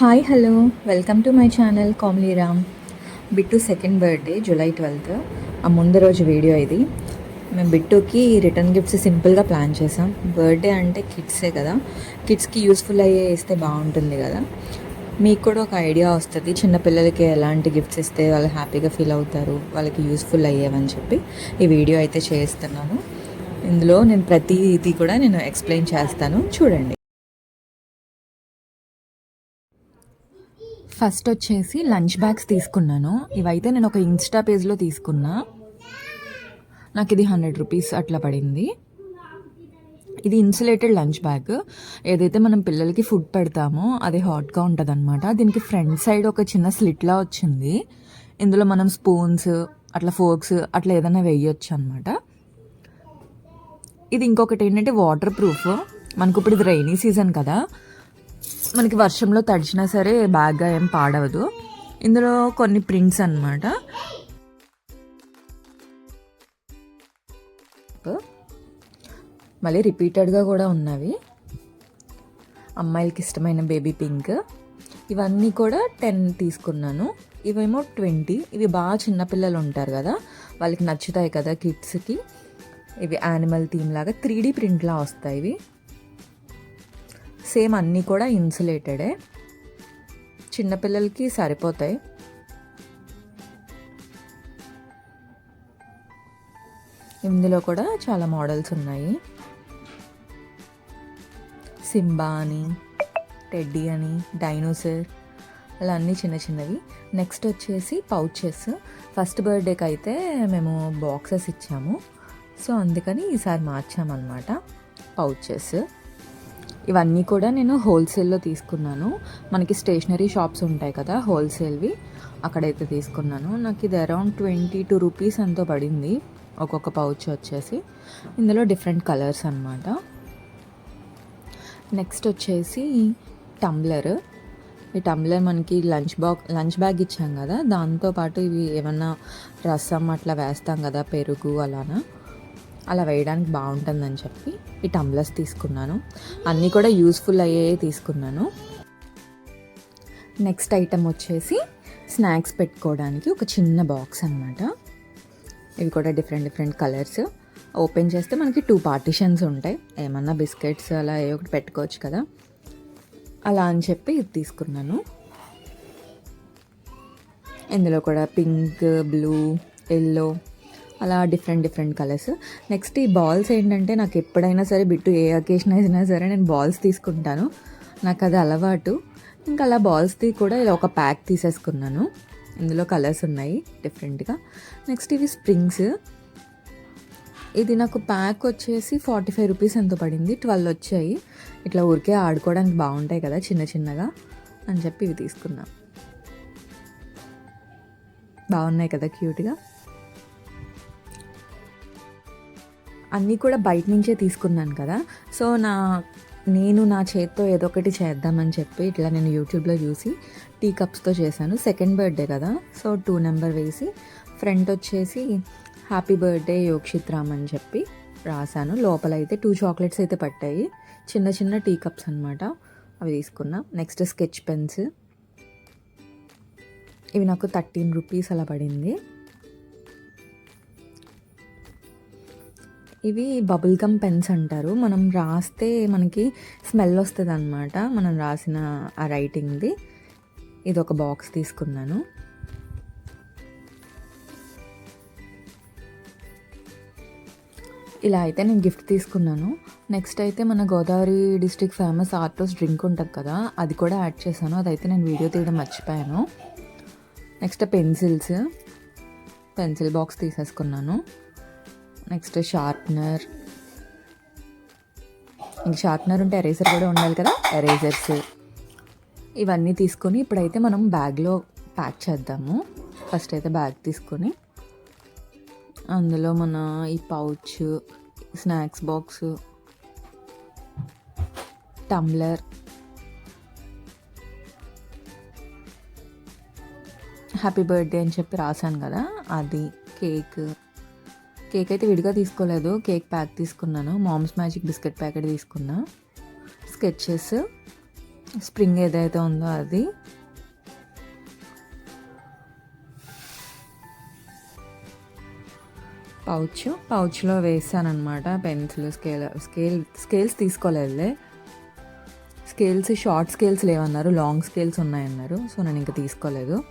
Hi hello welcome to my channel Kamli Ram Bittu second birthday July twelfth ఆ ముందు రోజు video ఇది. మేము బిట్టుకి రిటర్న్ గిఫ్ట్స్ సింపుల్గా ప్లాన్ చేసాం. బర్త్డే అంటే కిడ్సే కదా. కిడ్స్కి యూస్ఫుల్ అయ్యే ఇస్తే బాగుంటుంది కదా. మీకు కూడా ఒక ఐడియా వస్తుంది. చిన్నపిల్లలకి ఎలాంటి గిఫ్ట్స్ ఇస్తే వాళ్ళు హ్యాపీగా ఫీల్ అవుతారు వాళ్ళకి యూస్ఫుల్ అయ్యేవని చెప్పి ఈ వీడియో అయితే చేస్తున్నాను. ఇందులో నేను ప్రతి ఇది కూడా నేను ఎక్స్ప్లెయిన్ చేస్తాను. చూడండి. ఫస్ట్ వచ్చేసి లంచ్ బ్యాగ్స్ తీసుకున్నాను. ఇవైతే నేను ఒక ఇన్స్టా పేజ్లో తీసుకున్నా. నాకు ఇది హండ్రెడ్ రూపీస్ అట్లా పడింది. ఇది ఇన్సులేటెడ్ లంచ్ బ్యాగ్. ఏదైతే మనం పిల్లలకి ఫుడ్ పెడతామో అది హాట్గా ఉంటుంది అనమాట దీనికి ఫ్రంట్ సైడ్ ఒక చిన్న స్లిట్లా వచ్చింది. ఇందులో మనం స్పూన్స్ అట్లా ఫోర్క్స్ అట్లా ఏదైనా వేయొచ్చు అనమాట ఇది ఇంకొకటి ఏంటంటే వాటర్ ప్రూఫ్. మనకు ఇప్పుడు ఇది రైనీ సీజన్ కదా. మనకి వర్షంలో తడిచినా సరే బాగా ఏం పాడవదు. ఇందులో కొన్ని ప్రింట్స్ అన్నమాట. మళ్ళీ రిపీటెడ్గా కూడా ఉన్నవి. అమ్మాయిలకి ఇష్టమైన బేబీ పింక్. ఇవన్నీ కూడా టెన్ తీసుకున్నాను. ఇవేమో ట్వంటీ. ఇవి బాగా చిన్నపిల్లలు ఉంటారు కదా వాళ్ళకి నచ్చుతాయి కదా కిడ్స్కి. ఇవి యానిమల్ థీమ్ లాగా త్రీ డీ ప్రింట్లా వస్తాయి ఇవి. సేమ్ అన్నీ కూడా ఇన్సులేటెడే. చిన్నపిల్లలకి సరిపోతాయి. ఇందులో కూడా చాలా మోడల్స్ ఉన్నాయి. సింబా అని టెడ్డీ అని డైనోసర్ అలా అన్నీ చిన్న చిన్నవి. నెక్స్ట్ వచ్చేసి పౌచెస్. ఫస్ట్ బర్త్డేకి అయితే మేము బాక్సెస్ ఇచ్చాము. సో అందుకని ఈసారి మార్చామన్నమాట పౌచెస్. ఇవన్నీ కూడా నేను హోల్సేల్లో తీసుకున్నాను. మనకి స్టేషనరీ షాప్స్ ఉంటాయి కదా హోల్సేల్వి. అక్కడైతే తీసుకున్నాను. నాకు ఇది అరౌండ్ ట్వంటీ టూ రూపీస్ ఎంతో పడింది. ఒక్కొక్క పౌచ్ వచ్చేసి. ఇందులో డిఫరెంట్ కలర్స్ అనమాట నెక్స్ట్ వచ్చేసి టంబ్లర్. ఈ టంబ్లర్ మనకి లంచ్ బాక్ లంచ్ బ్యాగ్ ఇచ్చాం కదా. దాంతోపాటు ఇవి ఏమన్నా రసం అట్లా వేస్తాం కదా పెరుగు అలానా. అలా వేయడానికి బాగుంటుందని చెప్పి ఈ టంబ్లర్స్ తీసుకున్నాను. అన్నీ కూడా యూస్ఫుల్ అయ్యే తీసుకున్నాను. నెక్స్ట్ ఐటెం వచ్చేసి స్నాక్స్ పెట్టుకోవడానికి ఒక చిన్న బాక్స్ అనమాట ఇవి కూడా డిఫరెంట్ డిఫరెంట్ కలర్స్ ఓపెన్ చేస్తే మనకి టూ పార్టిషన్స్ ఉంటాయి. ఏమన్నా బిస్కెట్స్ అలా ఏ ఒకటి పెట్టుకోవచ్చు కదా. అలా అని చెప్పి ఇది తీసుకున్నాను. ఇందులో కూడా పింక్ బ్లూ ఎల్లో అలా డిఫరెంట్ డిఫరెంట్ కలర్స్ నెక్స్ట్ ఈ బాల్స్ ఏంటంటే నాకు ఎప్పుడైనా సరే బిట్టు ఏ అకేషన్ అయినా సరే నేను బాల్స్ తీసుకుంటాను. నాకు అది అలవాటు. ఇంకా అలా బాల్స్ది కూడా ఇలా ఒక ప్యాక్ తీసేసుకున్నాను. ఇందులో కలర్స్ ఉన్నాయి డిఫరెంట్గా నెక్స్ట్ ఇవి స్ప్రింగ్స్ ఇది నాకు ప్యాక్ వచ్చేసి ఫార్టీ ఫైవ్ రూపీస్ ఎంత పడింది. ట్వెల్వ్ వచ్చాయి. ఇట్లా ఊరికే ఆడుకోవడానికి బాగుంటాయి కదా చిన్న చిన్నగా అని చెప్పి ఇవి తీసుకున్నాం. బాగున్నాయి కదా క్యూట్గా అన్నీ కూడా బయట నుంచే తీసుకున్నాను కదా. సో నా నేను నా చేత్తో ఏదో ఒకటి చేద్దామని చెప్పి ఇట్లా నేను యూట్యూబ్లో చూసి టీ కప్స్తో చేశాను. సెకండ్ బర్త్డే కదా సో టూ నెంబర్ వేసి ఫ్రంట్ వచ్చేసి హ్యాపీ బర్త్డే యోక్షిత్ రామ్ అని చెప్పి రాశాను. లోపల అయితే టూ చాక్లెట్స్ అయితే పట్టాయి. చిన్న చిన్న టీ కప్స్ అనమాట అవి తీసుకున్నా. నెక్స్ట్ స్కెచ్ పెన్స్ ఇవి నాకు థర్టీన్ రూపీస్ అలా పడింది. ఇవి బబుల్ గమ్ పెన్స్ అంటారు. మనం రాస్తే మనకి స్మెల్ వస్తుంది అనమాట మనం రాసిన ఆ రైటింగ్ది. ఇది ఒక బాక్స్ తీసుకున్నాను. ఇలా అయితే నేను గిఫ్ట్ తీసుకున్నాను. నెక్స్ట్ అయితే మన Godavari district famous Artos drink ఉంటుంది కదా అది కూడా యాడ్ చేశాను. అదైతే నేను వీడియో తీయడం మర్చిపోయాను. Next pencils. పెన్సిల్ బాక్స్ తీసేసుకున్నాను. Next sharpener. ఇంక షార్ప్నర్ ఉంటే ఎరేజర్ కూడా ఉండాలి కదా? ఎరేజర్స్. ఇవన్నీ తీసుకొని ఇప్పుడైతే మనం బ్యాగ్లో ప్యాక్ చేద్దాము. ఫస్ట్ అయితే బ్యాగ్ తీసుకొని అందులో మన ఈ pouch snacks box tumbler happy birthday అని చెప్పి రాశాను కదా? అది కేక్. కేక్ అయితే విడిగా తీసుకోలేదు. కేక్ ప్యాక్ తీసుకున్నాను. మామ్స్ మ్యాజిక్ బిస్కెట్ ప్యాకెట్ తీసుకున్నా. స్కెచెస్. స్ప్రింగ్ ఏదైతే ఉందో అది. పౌచ్. పౌచ్లో వేసానమాట పెన్సిల్ స్కేల్ స్కేల్ స్కేల్స్ తీసుకోలేదులే. స్కేల్స్ షార్ట్ స్కేల్స్ లేవన్నారు. లాంగ్ స్కేల్స్ ఉన్నాయన్నారు. సో నేను ఇంకా తీసుకోలేదు.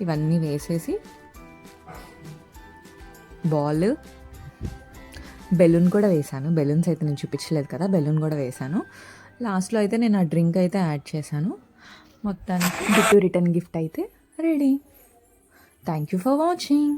ఇవన్నీ వేసేసి బాల్. బెలూన్ కూడా వేసాను బెలూన్స్ అయితే నేను చూపించలేదు కదా బెలూన్ కూడా వేసాను లాస్ట్లో అయితే నేను ఆ డ్రింక్ అయితే యాడ్ చేశాను. మొత్తానికి గిఫ్ట్ రిటర్న్ గిఫ్ట్ అయితే ready. Thank you for watching